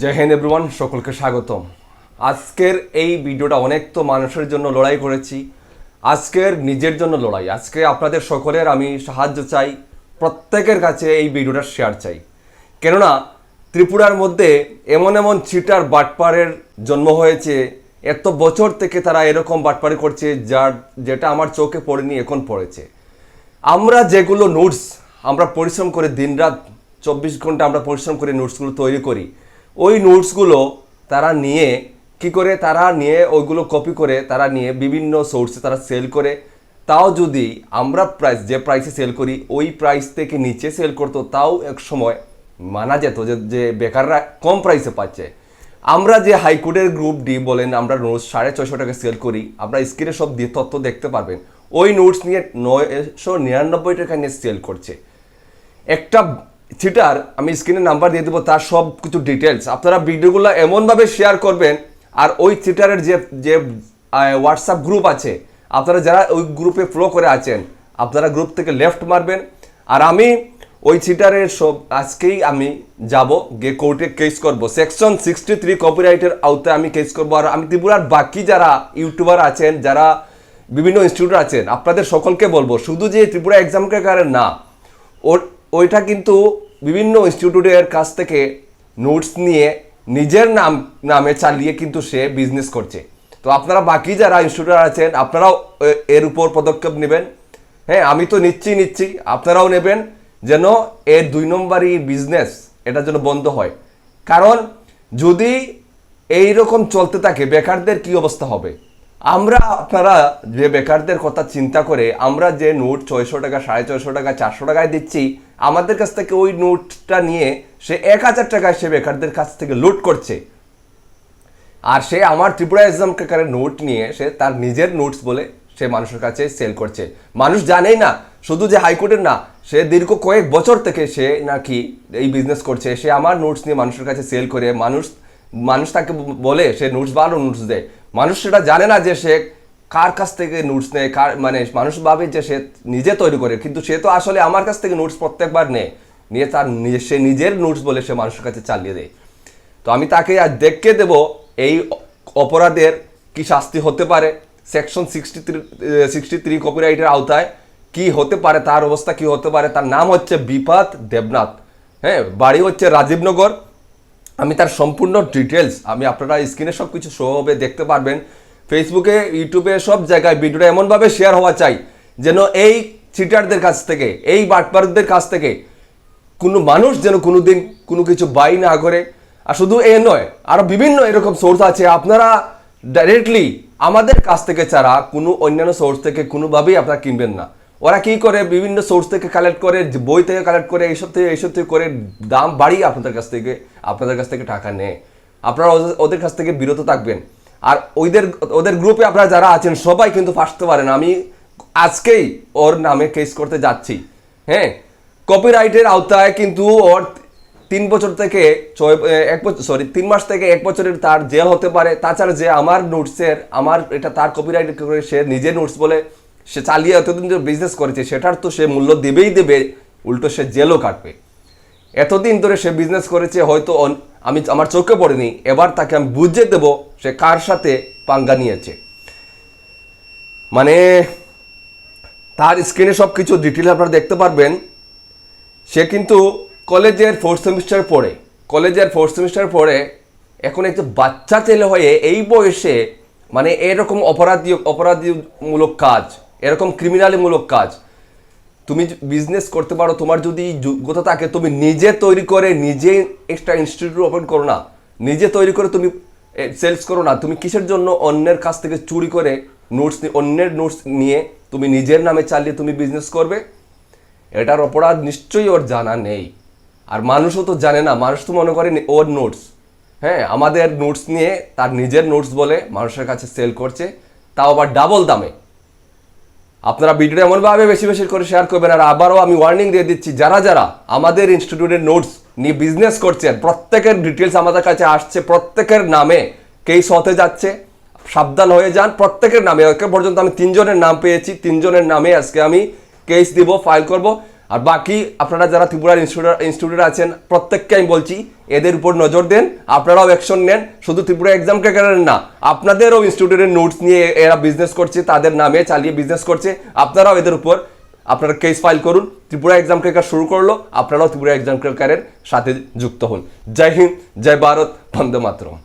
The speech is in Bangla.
জয় হিন্দ এভরিওয়ান সকলকে স্বাগতম। আজকের এই ভিডিওটা অনেক তো মানুষের জন্য লড়াই করেছি। আজকের নিজের জন্য লড়াই। আজকে আপনাদের সকলের আমি সাহায্য চাই, প্রত্যেকের কাছে এই ভিডিওটা শেয়ার চাই। কেননা, ত্রিপুরার মধ্যে এমন এমন চিটার বাটপারের জন্ম হয়েছে, এত বছর থেকে তারা এরকম বাটপারি করছে, যার যেটা আমার চোখে পড়েনি, এখন পড়েছে। আমরা যেগুলো নোটস আমরা পরিশ্রম করে দিনরাত চব্বিশ ঘণ্টা আমরা পরিশ্রম করে নোটসগুলো তৈরি করি। ওই নোটসগুলো তারা নিয়ে কি করে, তারা নিয়ে ওইগুলো কপি করে, তারা নিয়ে বিভিন্ন সোর্সে তারা সেল করে। তাও যদি আমরা প্রাইস যে প্রাইসে সেল করি, ওই প্রাইস থেকে নিচে সেল করতো, তাও এক সময় মানা যেত যে যে বেকাররা কম প্রাইসে পাচ্ছে। আমরা যে হাইকোর্টের গ্রুপ ডি বলেন, আমরা নোটস সাড়ে ছয়শো টাকা সেল করি, আপনার স্ক্রিনে সব দিয়ে তথ্য দেখতে পারবেন। ওই নোটস নিয়ে নয়শো নিরানব্বই টাকা নিয়ে সেল করছে। একটা থিটার আমি স্ক্রিনে নাম্বার দিয়ে দেবো, তার সব কিছু ডিটেলস আপনারা ভিডিওগুলো এমনভাবে শেয়ার করবেন, আর ওই থিয়েটারের যে যে হোয়াটসঅ্যাপ গ্রুপ আছে, আপনারা যারা ওই গ্রুপে ফলো করে আছেন, আপনারা গ্রুপ থেকে লেফট মারবেন। আর আমি ওই থিটারের সব, আজকেই আমি যাব, গিয়ে কোর্টে কেস করব। সেকশন সিক্সটি থ্রি কপিরাইটের আওতায় আমি কেস করব। আর আমি ত্রিপুরার বাকি যারা ইউটিউবার আছেন, যারা বিভিন্ন ইনস্টিটিউট আছেন, আপনাদের সকলকে বলব, শুধু যে ত্রিপুরা এক্সামকে ক্র্যাকারের না, ওর ওইটা কিন্তু বিভিন্ন ইনস্টিটিউটের কাছ থেকে নোটস নিয়ে নিজের নাম, নামে চালিয়ে কিন্তু সে বিজনেস করছে। তো আপনারা বাকি যারা ইনস্টিটিউট আছেন, আপনারাও এর উপর পদক্ষেপ নেবেন। হ্যাঁ আমি তো নিচ্ছি নিচ্ছি। আপনারাও নেবেন যেন এর দুই নম্বরই বিজনেস এটা যেন বন্ধ হয়। কারণ যদি এই রকম চলতে থাকে, বেকারদের কি অবস্থা হবে? আমরা, আপনারা যে বেকারদের কথা চিন্তা করে আমরা যে নোট ছয়শো টাকা, সাড়ে ছয়শো টাকা, চারশো টাকায় দিচ্ছি আমাদের কাছ থেকে ওই নোটটা নিয়ে সে এক হাজার টাকায় সে বেকারদের কাছ থেকে লুট করছে। আর সে আমার ত্রিপুরা এক্সাম ক্রেকারের নোট নিয়ে সে তার নিজের নোটস বলে সে মানুষের কাছে সেল করছে। মানুষ জানেই না, শুধু যে হাইকোর্টের না, সে দীর্ঘ কয়েক বছর থেকে সে নাকি এই বিজনেস করছে। সে আমার নোটস নিয়ে মানুষের কাছে সেল করে, মানুষ মানুষ তাকে বলে সে নোটস ভালো নোটস দেয়। মানুষ সেটা জানে না যে সে কার কাছ থেকে নোটস নেয়, কার মানে মানুষ ভাবে যে সে নিজে তৈরি করে, কিন্তু সে তো আসলে আমার কাছ থেকে নোটস প্রত্যেকবার নেয়। নিয়ে তার সে নিজের নোটস বলে সে মানুষের কাছে চালিয়ে দেয়। তো আমি তাকে আজ দেখকে দেব এই অপরাধের কি শাস্তি হতে পারে। Section sixty three sixty three কপিরাইটের আওতায় কি হতে পারে, তার অবস্থা কি হতে পারে, তার নাম হচ্ছে বিপাত দেবনাথ। হ্যাঁ বাড়ি হচ্ছে রাজীবনগর। আমি তার সম্পূর্ণ ডিটেলস আমি আপনারা স্ক্রিনে সব কিছু শো হবে দেখতে পারবেন। ফেসবুকে ইউটিউবে সব জায়গায় ভিডিওটা এমনভাবে শেয়ার হওয়া চাই যেন এই চিটারদের কাছ থেকে, এই বাটপারদের কাছ থেকে কোনো মানুষ যেন কোনো দিন কোনো কিছু বাই না করে। আর শুধু এ নয় আরও বিভিন্ন এরকম সোর্স আছে। আপনারা ডাইরেক্টলি আমাদের কাছ থেকে ছাড়া কোনো অন্যান্য সোর্স থেকে কোনোভাবেই আপনারা কিনবেন না। ওরা কি করে? বিভিন্ন সোর্স থেকে কালেক্ট করে, বই থেকে কালেক্ট করে, এইসব থেকে এইসব থেকে করে দাম বাড়িয়ে আপনাদের কাছ থেকে, আপনাদের কাছ থেকে টাকা নেয়। আপনারা ওদের- কাছ থেকে বিরত থাকবেন। আর ওইদের, ওদের গ্রুপে আপনারা যারা আছেন, সবাই কিন্তু ফাঁসতে পারেন আমি আজকেই ওর নামে কেস করতে যাচ্ছি। হ্যাঁ কপিরাইটের আওতায় কিন্তু ওর তিন বছর থেকে ছয়, এক বছর সরি তিন মাস থেকে এক বছরের তার জেল হতে পারে। তাছাড়া যে আমার নোটসের আমার এটা তার কপিরাইট করে সে নিজে নোটস বলে সে চালিয়ে এতদিন যে বিজনেস করেছে, সেটার তো সে মূল্য দেবেই দেবে, উল্টো সে জেলও কাটবে। এতদিন ধরে সে বিজনেস করেছে, হয়তো আমি আমার চোখে পড়েনি, এবার তাকে আমি বুঝিয়ে দেবো সে কার সাথে পাঙ্গা নিয়েছে। মানে তার স্ক্রিনে সব কিছু ডিটেল আপনারা দেখতে পারবেন। সে কিন্তু কলেজের ফোর্থ সেমিস্টার পড়ে। কলেজের ফোর্থ সেমিস্টার পড়ে, এখন একটু বাচ্চা ছেলে হয়ে এই বয়সে মানে এরকম অপরাধী অপরাধীমূলক কাজ, এরকম ক্রিমিনালিমূলক কাজ তুমি বিজনেস করতে পারো, তোমার যদি যোগ্যতা থাকে, তুমি নিজে তৈরি করে, নিজে এক্সট্রা ইনস্টিটিউট ওপেন করো না। নিজে তৈরি করে তুমি সেলস করো না। তুমি কিসের জন্য অন্যের কাছ থেকে চুরি করে নোটস অন্যের নোটস নিয়ে তুমি নিজের নামে চালিয়ে তুমি বিজনেস করবে? এটার অপরাধ নিশ্চয়ই ওর জানা নেই। আর মানুষও তো জানে না, মানুষ তো মনে করে ওর নোটস হ্যাঁ আমাদের নোটস নিয়ে তার নিজের নোটস বলে মানুষের কাছে সেল করছে, তাও আবার ডাবল দামে। আপনারা ভিডিওটা এমনভাবে বেশি বেশি করে শেয়ার করবেন আর আবারও আমি ওয়ার্নিং দিয়ে দিচ্ছি, যারা যারা আমাদের ইনস্টিটিউটের নোটস নিয়ে বিজনেস করছেন, প্রত্যেকের ডিটেলস আমাদের কাছে আসছে, প্রত্যেকের নামে কেস হতে যাচ্ছে, সাবধান হয়ে যান, প্রত্যেকের নামে, একে পর্যন্ত আমি তিনজনের নাম পেয়েছি, তিনজনের নামে আজকে আমি কেস দিব ফাইল করব। আর বাকি আপনারা যারা ত্রিপুরার ইনস্টিটিউট আছেন, প্রত্যেককে আমি বলছি, এদের উপর নজর দেন, আপনারাও অ্যাকশন নেন। শুধু ত্রিপুরা এক্সাম ক্র্যাকারের না, আপনাদেরও ইনস্টিটিউটের নোটস নিয়ে এরা বিজনেস করছে, তাদের নামে চালিয়ে বিজনেস করছে। আপনারাও এদের উপর আপনারা কেস ফাইল করুন। ত্রিপুরা এক্সাম ক্রেকার শুরু করল, আপনারাও ত্রিপুরা এক্সাম ক্রেকারের সাথে যুক্ত হন। জয় হিন্দ, জয় ভারত, বন্দে মাতরম।